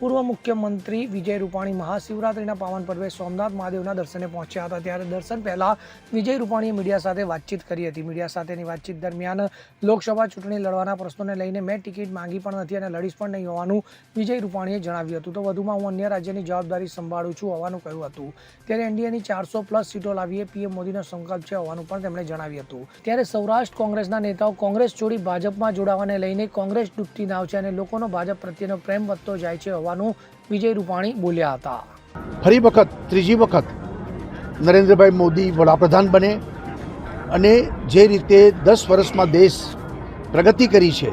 પૂર્વ મુખ્યમંત્રી વિજય રૂપાણી મહાશિવરાત્રિના પાવન પર્વે સોમનાથ મહાદેવના દર્શને પહોંચ્યા હતા. ત્યારે દર્શન પહેલા વિજય રૂપાણીએ મીડિયા સાથે વાતચીત કરી હતી. મીડિયા સાથેની વાતચીત દરમિયાન લોકસભા ચૂંટણી લડવાના પ્રશ્નોને લઈને મેં ટિકિટ માંગી પણ નથી અને લડીશ પણ નહીં હોવાનું વિજય રૂપાણીએ જણાવ્યું હતું. તો વધુમાં હું અન્ય રાજ્યની જવાબદારી સંભાળું છું હોવાનું કહ્યું હતું. ત્યારે એનડીએની ચારસો પ્લસ સીટો લાવીએ પીએમ મોદીનો સંકલ્પ છે હોવાનું પણ તેમણે જણાવ્યું હતું. ત્યારે સૌરાષ્ટ્ર કોંગ્રેસના નેતાઓ કોંગ્રેસ છોડી ભાજપમાં જોડાવાને લઈને કોંગ્રેસ ડૂબતી નાવ છે અને લોકોનો ભાજપ પ્રત્યેનો પ્રેમ વધતો જાય છે હોવાનું વિજય રૂપાણી બોલ્યા હતા. ફરી વખત, ત્રીજી વખત નરેન્દ્રભાઈ મોદી વડાપ્રધાન બને અને જે રીતે દસ વર્ષમાં દેશ પ્રગતિ કરી છે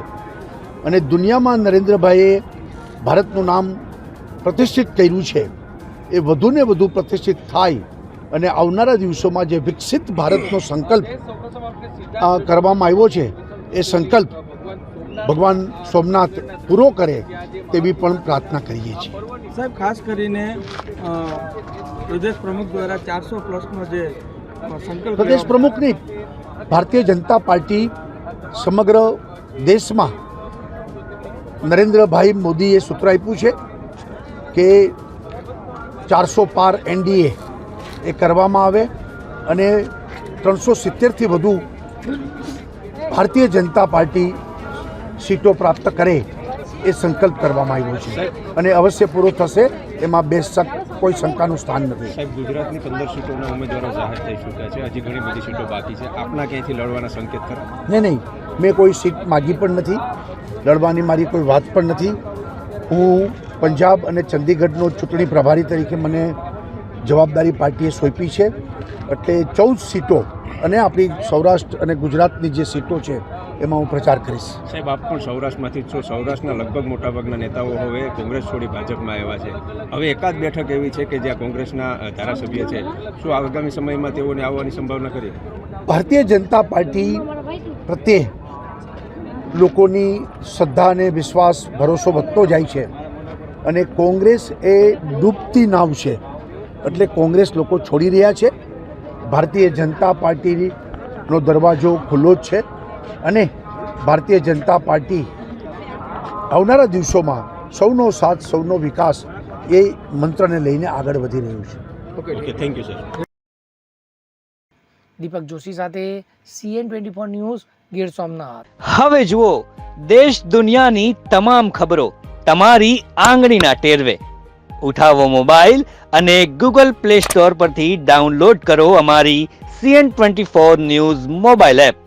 અને દુનિયામાં નરેન્દ્રભાઈએ ભારતનું નામ પ્રતિષ્ઠિત કર્યું છે, એ વધુને વધુ પ્રતિષ્ઠિત થાય અને આવનારા દિવસોમાં જે વિકસિત ભારતનો સંકલ્પ કરવામાં આવ્યો છે, એ સંકલ્પ ભગવાન સોમનાથ પૂરો કરે તેવી પણ પ્રાર્થના કરીએ છીએ. સાહેબ ખાસ કરીને પ્રદેશ પ્રમુખ દ્વારા ચારસો પ્લસનો જે સંકલ્પ પ્રદેશ પ્રમુખની ભારતીય જનતા પાર્ટી સમગ્ર દેશમાં નરેન્દ્રભાઈ મોદીએ સૂત્ર આપ્યું છે કે ચારસો પાર એનડીએ એ કરવામાં આવે અને ત્રણસો સિત્તેરથી વધુ ભારતીય જનતા પાર્ટી સીટો પ્રાપ્ત કરે એ સંકલ્પ કરવામાં આવ્યો છે. અને અવશ્ય પૂરો થશે એમાં બે શક કોઈ શંકાનું સ્થાન નથી. સાહેબ ગુજરાતની પંદર સીટોના ઉમેદવારો જાહેર થઈ ચૂક્યા છે. હજી ઘણી બધી સીટો બાકી છે. આપના ક્યાંયથી લડવાના સંકેત કરો નહીં નહીં. મેં કોઈ સીટ માગી પણ નથી. લડવાની મારી કોઈ વાત પણ નથી. હું પંજાબ અને ચંદીગઢનો ચૂંટણી પ્રભારી તરીકે મને જવાબદારી પાર્ટીએ સોંપી છે. એટલે ચૌદ સીટો અને આપણી સૌરાષ્ટ્ર અને ગુજરાતની જે સીટો છે એમાં હું પ્રચાર કરીશ. સાહેબ આપ પણ સૌરાષ્ટ્રમાંથી જ છો. સૌરાષ્ટ્રના લગભગ મોટાભાગના નેતાઓ હવે કોંગ્રેસ છોડી ભાજપમાં આવ્યા છે. હવે એકાદ બેઠક એવી છે કે જ્યાં કોંગ્રેસના ધારાસભ્ય છે. શું આગામી સમયમાં તેઓને આવવાની સંભાવના કરી? ભારતીય જનતા પાર્ટી પ્રત્યે લોકોની શ્રદ્ધા અને વિશ્વાસ ભરોસો વધતો જાય છે. અને કોંગ્રેસ એ ડૂબતી નાવ છે. એટલે કોંગ્રેસ લોકો છોડી રહ્યા છે. ભારતીય જનતા પાર્ટીનો દરવાજો ખુલ્લો જ છે. અને ભારતીય જનતા પાર્ટી આવનારા દિવસોમાં સૌનો સાથ સૌનો વિકાસ એ મંત્રને લઈને આગળ વધી રહ્યું છે. Okay thank you sir Deepak Joshi સાથે CN twenty four news Gir Somnath. હવે જુઓ દેશ દુનિયાની તમામ ખબરો તમારી આંગળીના ટેરવે. ઉઠાવો મોબાઈલ અને ગૂગલ પ્લે સ્ટોર પરથી ડાઉનલોડ કરો અમારી CN twenty four news mobile app.